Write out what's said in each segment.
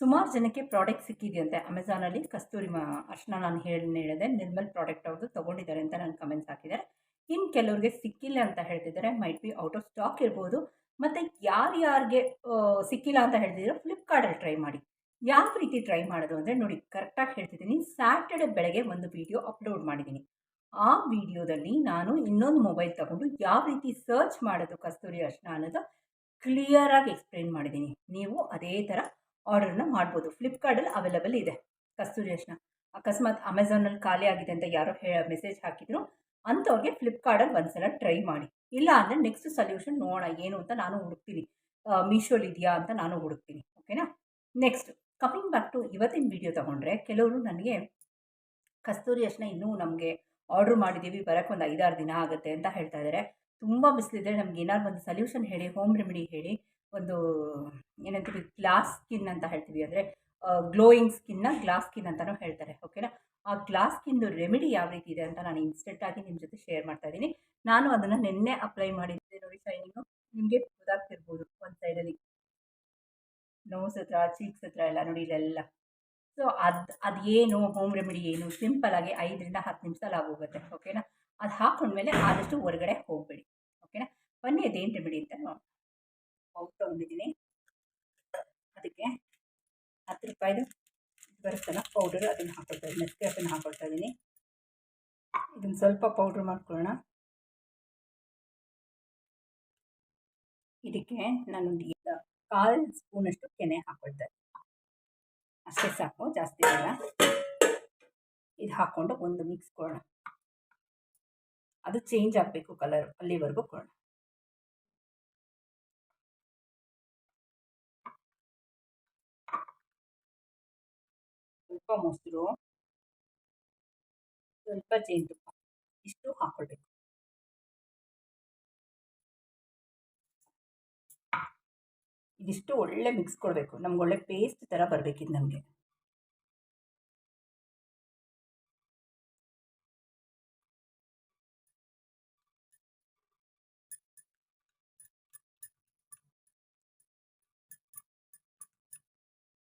ಸುಮಾರು ಜನಕ್ಕೆ ಪ್ರಾಡಕ್ಟ್ ಸಿಕ್ಕಿದೆಯಂತೆ. ಅಮೆಝಾನಲ್ಲಿ ಕಸ್ತೂರಿ ಮಾ ಅರ್ಶನ ನಾನು ಹೇಳಿ ಹೇಳಿದೆ. ನಿರ್ಮಲ್ ಪ್ರಾಡಕ್ಟ್ ಅವ್ರದ್ದು ತೊಗೊಂಡಿದ್ದಾರೆ ಅಂತ ನಾನು ಕಮೆಂಟ್ಸ್ ಹಾಕಿದ್ದಾರೆ. ಇನ್ನು ಕೆಲವ್ರಿಗೆ ಸಿಕ್ಕಿಲ್ಲ ಅಂತ ಹೇಳ್ತಿದ್ದಾರೆ. Might be out of stock ಇರ್ಬೋದು. ಮತ್ತು ಯಾರ್ಯಾರಿಗೆ ಸಿಕ್ಕಿಲ್ಲ ಅಂತ ಹೇಳ್ತಿದ್ದೀರೋ ಫ್ಲಿಪ್ಕಾರ್ಟಲ್ಲಿ ಟ್ರೈ ಮಾಡಿ. ಯಾವ ರೀತಿ ಟ್ರೈ ಮಾಡೋದು ಅಂದರೆ ನೋಡಿ ಕರೆಕ್ಟಾಗಿ ಹೇಳ್ತಿದ್ದೀನಿ. ಸ್ಯಾಟರ್ಡೆ ಬೆಳಗ್ಗೆ ಒಂದು ವಿಡಿಯೋ ಅಪ್ಲೋಡ್ ಮಾಡಿದ್ದೀನಿ. ಆ ವಿಡಿಯೋದಲ್ಲಿ ನಾನು ಇನ್ನೊಂದು ಮೊಬೈಲ್ ತಗೊಂಡು ಯಾವ ರೀತಿ ಸರ್ಚ್ ಮಾಡೋದು ಕಸ್ತೂರಿ ಅರ್ಶನ ಅನ್ನೋದು ಕ್ಲಿಯರಾಗಿ ಎಕ್ಸ್ಪ್ಲೇನ್ ಮಾಡಿದ್ದೀನಿ. ನೀವು ಅದೇ ಥರ ಆರ್ಡರ್ನ ಮಾಡ್ಬೋದು. ಫ್ಲಿಪ್ಕಾರ್ಟಲ್ಲಿ ಅವೈಲಬಲ್ ಇದೆ. ಕಸ್ತೂರಿ ಅರ್ಶನ. ಅಕಸ್ಮಾತ್ ಅಮೆಝಾನಲ್ಲಿ ಖಾಲಿ ಆಗಿದೆ ಅಂತ ಯಾರೋ ಹೇ ಮೆಸೇಜ್ ಹಾಕಿದ್ರು, ಅಂಥವ್ರಿಗೆ ಫ್ಲಿಪ್ಕಾರ್ಟಲ್ಲಿ ಒಂದ್ಸಲ ಟ್ರೈ ಮಾಡಿ. ಇಲ್ಲ ಅಂದರೆ ನೆಕ್ಸ್ಟ್ ಸೊಲ್ಯೂಷನ್ ನೋಡೋಣ, ಏನು ಅಂತ ನಾನು ಹುಡುಕ್ತೀನಿ. ಮೀಶೋಲಿ ಇದೆಯಾ ಅಂತ ನಾನು ಹುಡುಕ್ತೀನಿ. ಓಕೆನಾ ನೆಕ್ಸ್ಟ್ ಕಮಿಂಗ್ ಬ್ಯಾಕ್ ಟು ಇವತ್ತಿನ ವಿಡಿಯೋ ತೊಗೊಂಡ್ರೆ, ಕೆಲವರು ನನಗೆ ಕಸ್ತೂರಿ ಅರ್ಶನ ಇನ್ನೂ ನಮಗೆ ಆರ್ಡ್ರ್ ಮಾಡಿದ್ದೀವಿ ಬರೋಕ್ಕೆ ಒಂದು ಐದಾರು ದಿನ ಆಗುತ್ತೆ ಅಂತ ಹೇಳ್ತಾ ಇದ್ದಾರೆ ತುಂಬ ಬಿಸಿಲಿದೆ, ನಮ್ಗೆ ಏನಾದ್ರು ಒಂದು ಸೊಲ್ಯೂಷನ್ ಹೇಳಿ ಹೋಮ್ ರೆಮಿಡಿ ಹೇಳಿ ಒಂದು, ಏನಂತೀವಿ ಗ್ಲಾಸ್ ಸ್ಕಿನ್ ಅಂತ ಹೇಳ್ತೀವಿ. ಅಂದರೆ ಗ್ಲೋಯಿಂಗ್ ಸ್ಕಿನ್ನ ಗ್ಲಾಸ್ ಸ್ಕಿನ್ ಅಂತಲೂ ಹೇಳ್ತಾರೆ. ಓಕೆನಾ ಆ ಗ್ಲಾಸ್ ಸ್ಕಿನ್ದು ರೆಮಿಡಿ ಯಾವ ರೀತಿ ಇದೆ ಅಂತ ನಾನು ಇನ್ಸ್ಟೆಂಟಾಗಿ ನಿಮ್ಮ ಜೊತೆ ಶೇರ್ ಮಾಡ್ತಾ ಇದ್ದೀನಿ. ನಾನು ಅದನ್ನು ನಿನ್ನೆ ಅಪ್ಲೈ ಮಾಡಿದ್ದೆ ನೋಡಿ ಶೈನಿಂಗು ನಿಮಗೆ ಗೊತ್ತಾಗ್ತಿರ್ಬೋದು ಒಂದು ಸೈಡಲ್ಲಿ ನೋಸ್ ಹತ್ರ ಚೀಕ್ಸ್ ಹತ್ರ ಎಲ್ಲ ನೋಡಿ ಇಲ್ಲೆಲ್ಲ. ಸೊ ಅದು, ಅದೇನು ಹೋಮ್ ರೆಮಿಡಿ ಏನು? ಸಿಂಪಲ್ ಆಗಿ ಐದರಿಂದ ಹತ್ತು ನಿಮಿಷದಲ್ಲಿ ಆಗೋಗುತ್ತೆ ಓಕೆನಾ ಅದು ಹಾಕೊಂಡ್ಮೇಲೆ ಆದಷ್ಟು ಹೊರಗಡೆ ಹೋಗಬೇಡಿ. ಓಕೆನಾ ಬನ್ನಿ ಅದೇನು ರೆಮಿಡಿ ಅಂತ ನೋಡಿ. ಪೌಡ್ ತೊಗೊಂಡಿದ್ದೀನಿ ಅದಕ್ಕೆ ಹತ್ತು ರೂಪಾಯಿದು ಬರುತ್ತಲ್ಲ ಪೌಡರ್, ಅದನ್ನು ಹಾಕೊಳ್ತಾ ಇದ್ದೀನಿ. ಅದನ್ನು ಹಾಕೊಳ್ತಾ ಇದ್ದೀನಿ. ಇದನ್ನು ಸ್ವಲ್ಪ ಪೌಡ್ರ್ ಮಾಡ್ಕೊಳ್ಳೋಣ. ಇದಕ್ಕೆ ನಾನು ಕಾಲು ಸ್ಪೂನಷ್ಟು ಕೆನೆ ಹಾಕೊಳ್ತಾ ಇದ್ದೀನಿ. ಅಷ್ಟೇ ಸಾಕು, ಜಾಸ್ತಿ ಇಲ್ಲ ಇದು ಹಾಕ್ಕೊಂಡು ಒಂದು ಮಿಕ್ಸ್ ಕೊಡೋಣ. ಅದು ಚೇಂಜ್ ಆಗಬೇಕು ಕಲರ್ ಅಲ್ಲಿವರೆಗೂ ಕೊಡೋಣ. ಸ್ವಲ್ಪ ಮೊಸರು ಸ್ವಲ್ಪ ಜೇನುತುಪ್ಪ, ಇಷ್ಟು ಹಾಕ್ಕೊಳ್ಬೇಕು ಇದಿಷ್ಟು ಒಳ್ಳೆ ಮಿಕ್ಸ್ ಕೊಡಬೇಕು. ನಮ್ಗೆ ಒಳ್ಳೆ ಪೇಸ್ಟ್ ಥರ ಬರಬೇಕಿತ್ತು ನಮಗೆ.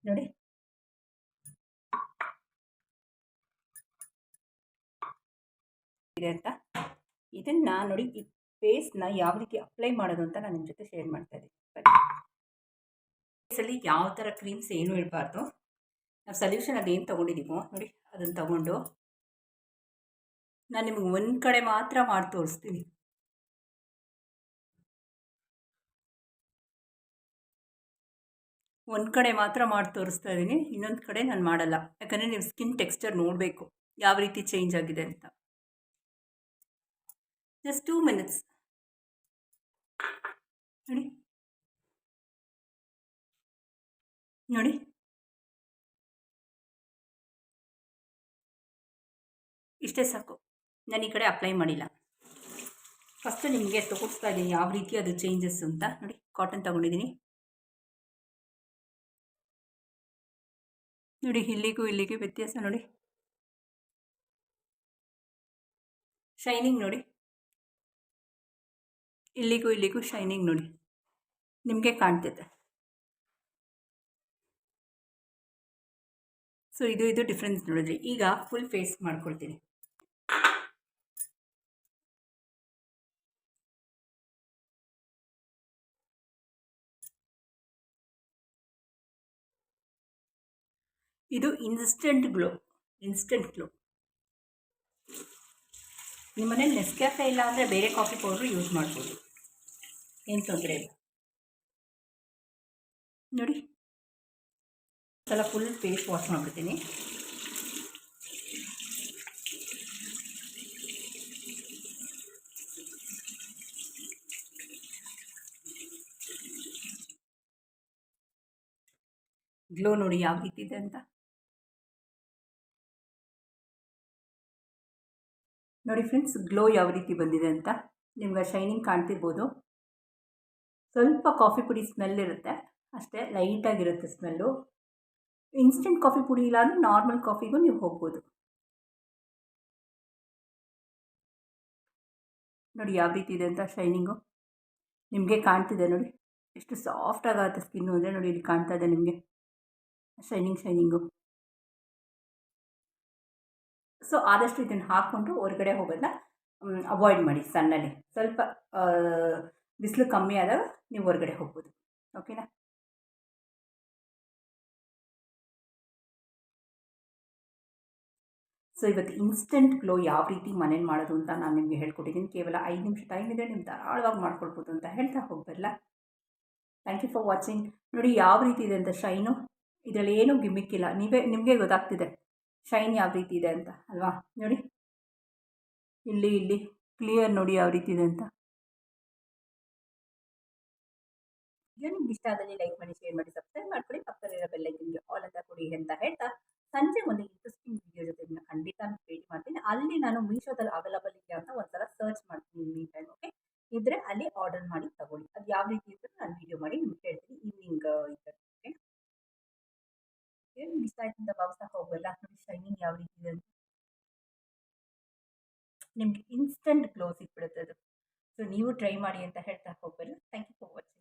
ನೋಡಿ. ಇದೆ ಅಂತ. ಇದನ್ನು ನೋಡಿ ಈ ಪೇಸ್ಟ್ನ ಯಾವ ರೀತಿ ಅಪ್ಲೈ ಮಾಡೋದು ಅಂತ ನಾನು ನಿಮ್ಮ ಜೊತೆ ಶೇರ್ ಮಾಡ್ತಾ ಇದ್ದೀನಿ. ಫೇಸಲ್ಲಿ ಯಾವ ಥರ ಕ್ರೀಮ್ಸ್ ಏನೂ ಇರಬಾರ್ದು ನಾವು ಸೊಲ್ಯೂಷನ್ ಅದೇನು ತೊಗೊಂಡಿದ್ದೀವೋ ನೋಡಿ ಅದನ್ನು ತಗೊಂಡು. ನಾನು ನಿಮಗೆ ಒಂದು ಕಡೆ ಮಾತ್ರ ಮಾಡಿ ತೋರಿಸ್ತೀನಿ. ಒಂದು ಕಡೆ ಮಾತ್ರ ಮಾಡಿ ತೋರಿಸ್ತಾ ಇದ್ದೀನಿ. ಇನ್ನೊಂದು ಕಡೆ ನಾನು ಮಾಡಲ್ಲ. ಯಾಕಂದರೆ ನೀವು ಸ್ಕಿನ್ ಟೆಕ್ಸ್ಚರ್ ನೋಡಬೇಕು. ಯಾವ ರೀತಿ ಚೇಂಜ್ ಆಗಿದೆ ಅಂತ. ಜಸ್ಟ್ ಟೂ ಮಿನಿಟ್ಸ್ ನೋಡಿ ನೋಡಿ ಇಷ್ಟೇ ಸಾಕು. ನಾನು ಈ ಕಡೆ ಅಪ್ಲೈ ಮಾಡಿಲ್ಲ. ಫಸ್ಟು ನಿಮಗೆ ತೋರಿಸ್ತಾ ಇದ್ದೀನಿ ಯಾವ ರೀತಿ ಅದು ಚೇಂಜಸ್ ಅಂತ. ನೋಡಿ ಕಾಟನ್ ತಗೊಂಡಿದ್ದೀನಿ. ನೋಡಿ, ಇಲ್ಲಿಗೂ ಇಲ್ಲಿಗೆ ವ್ಯತ್ಯಾಸ ನೋಡಿ. ಶೈನಿಂಗ್ ನೋಡಿ. ಇಲ್ಲಿಗೂ ಇಲ್ಲಿಗೂ ಶೈನಿಂಗ್ ನೋಡಿ. ನಿಮಗೆ ಕಾಣ್ತಿದೆ. ಸೊ ಇದು ಇದು ಡಿಫ್ರೆನ್ಸ್ ನೋಡಿದ್ರಿ ಈಗ ಫುಲ್ ಫೇಸ್ ಮಾಡ್ಕೊಳ್ತೀನಿ. ಇದು ಇನ್ಸ್ಟೆಂಟ್ ಗ್ಲೋ ಇನ್ಸ್ಟೆಂಟ್ ಗ್ಲೋ ನಿಮ್ಮ ಮನೇಲಿ ನೆಸ್ಕ್ಯಾಫೆ ಇಲ್ಲ ಅಂದರೆ ಬೇರೆ ಕಾಫಿ ಪೌಡ್ರು ಯೂಸ್ ಮಾಡ್ಬೋದು. ಏನು ತೊಂದರೆ ಇಲ್ಲ. ನೋಡಿ. ಸಲ ಫುಲ್ ಪೇಸ್ಟ್ ವಾಶ್ ಮಾಡ್ಬಿಡ್ತೀನಿ. ಗ್ಲೋ ನೋಡಿ ಯಾವ ರೀತಿ ಇದೆ ಅಂತ. ನೋಡಿ ಫ್ರೆಂಡ್ಸ್ ಗ್ಲೋ ಯಾವ ರೀತಿ ಬಂದಿದೆ ಅಂತ. ನಿಮ್ಗೆ ಶೈನಿಂಗ್ ಕಾಣ್ತಿರ್ಬೋದು. ಸ್ವಲ್ಪ ಕಾಫಿ ಪುಡಿ ಸ್ಮೆಲ್ ಇರುತ್ತೆ. ಅಷ್ಟೇ ಲೈಟಾಗಿರುತ್ತೆ ಸ್ಮೆಲ್ಲು ಇನ್ಸ್ಟೆಂಟ್ ಕಾಫಿ ಪುಡಿ ಇಲ್ಲಾಂದರೆ ನಾರ್ಮಲ್ ಕಾಫಿಗೂ ನೀವು ಹೋಗ್ಬೋದು. ನೋಡಿ ಯಾವ ರೀತಿ ಇದೆ ಅಂತ ಶೈನಿಂಗು ನಿಮಗೆ ಕಾಣ್ತಿದೆ ನೋಡಿ. ಎಷ್ಟು ಸಾಫ್ಟ್ ಆಗುತ್ತೆ ಸ್ಕಿನ್ನು ಅಂದರೆ ನೋಡಿ ಇಲ್ಲಿ ಕಾಣ್ತಾ ಇದೆ ನಿಮಗೆ. ಶೈನಿಂಗ್ ಶೈನಿಂಗು ಸೊ ಆದಷ್ಟು ಇದನ್ನು ಹಾಕ್ಕೊಂಡು ಹೊರಗಡೆ ಹೋಗೋದನ್ನ ಅವಾಯ್ಡ್ ಮಾಡಿ ಸಣ್ಣಲ್ಲಿ. ಸ್ವಲ್ಪ ಬಿಸಿಲು ಕಮ್ಮಿ ಆದಾಗ ನೀವು ಹೊರಗಡೆ ಹೋಗ್ಬೋದು. ಓಕೆನಾ? ಸೊ ಇವತ್ತು ಇನ್ಸ್ಟೆಂಟ್ ಗ್ಲೋ ಯಾವ ರೀತಿ ಮನೇಲಿ ಮಾಡೋದು ಅಂತ ನಾನು ನಿಮಗೆ ಹೇಳ್ಕೊಟ್ಟಿದ್ದೀನಿ. ಕೇವಲ ಐದು ನಿಮಿಷ ಟೈಮ್ ಇದೆ ನೀವು ಧಾರಾಳವಾಗಿ ಮಾಡ್ಕೊಳ್ಬೋದು ಅಂತ ಹೇಳ್ತಾ ಹೋಗ್ಬರಲ್ಲ ಥ್ಯಾಂಕ್ ಯು ಫಾರ್ ವಾಚಿಂಗ್ ನೋಡಿ ಯಾವ ರೀತಿ ಇದೆ ಅಂತ ಶೈನು? ಇದರಲ್ಲಿ ಏನೂ ಗಿಮಿಕ್ಕಿಲ್ಲ ನೀವೇ, ನಿಮಗೆ ಗೊತ್ತಾಗ್ತಿದೆ. ಶೈನ್ ಯಾವ ರೀತಿ ಇದೆ ಅಂತ, ಅಲ್ವಾ? ನೋಡಿ. ಇಲ್ಲಿ ಇಲ್ಲಿ ಕ್ಲಿಯರ್ ನೋಡಿ ಯಾವ ರೀತಿ ಇದೆ ಅಂತ. ಇಷ್ಟ ಆದಲ್ಲಿ ಲೈಕ್ ಮಾಡಿ ಶೇರ್ ಮಾಡಿ ಸಬ್ಸ್ಕ್ರೈಬ್ ಮಾಡ್ಕೊಳ್ಳಿ. ಪಕ್ಕದಲ್ಲಿರೋ ಬೆಲ್ಲೈಕನ್ಗೆ ಆಲ್ ಅಂತ ಕೊಡಿ ಅಂತ ಹೇಳ್ತಾ ಸಂಜೆ ಒಂದು ಇಂಟ್ರೆಸ್ಟಿಂಗ್ ವಿಡಿಯೋ ಜೊತೆ ಖಂಡಿತ ಭೇಟಿ ಮಾಡ್ತೀನಿ. ಅಲ್ಲಿ ನಾನು ಮೀಶೋದಲ್ಲಿ ಅವೈಲಬಲ್ ಇದೆಯಾ ಅಂತ ಒಂದ್ಸಲ ಸರ್ಚ್ ಮಾಡ್ತೀನಿ ಮೀನ್ ಟೈಮ್ ಓಕೆ ಇದ್ರೆ ಅಲ್ಲಿ ಆರ್ಡರ್ ಮಾಡಿ ತಗೊಳ್ಳಿ. ಅದು ಯಾವ ರೀತಿ ಇದ್ದರೂ ನಾನು ವಿಡಿಯೋ ಮಾಡಿ ನಿಮ್ಗೆ ಹೇಳ್ತೀನಿ. ಈವ್ನಿಂಗ್ ಓಕೆ ಏನು ಇಷ್ಟ ಆಯ್ತು ಅಂತ ಭಾವಿಸ್ತಾ ಹೋಗಲ್ಲ ನೋಡಿ ಶೈನಿಂಗ್ ಯಾವ ರೀತಿ ಇದೆ ಅಂತ. ನಿಮ್ಗೆ ಇನ್ಸ್ಟೆಂಟ್ ಗ್ಲೋ ಸಿಕ್ಬಿಡುತ್ತೆ ಅದು. ಸೊ ನೀವು ಟ್ರೈ ಮಾಡಿ ಅಂತ ಹೇಳ್ತಾ ಹೋಗಲ್ಲ ಥ್ಯಾಂಕ್ ಯು ಫಾರ್ ವಾಚಿಂಗ್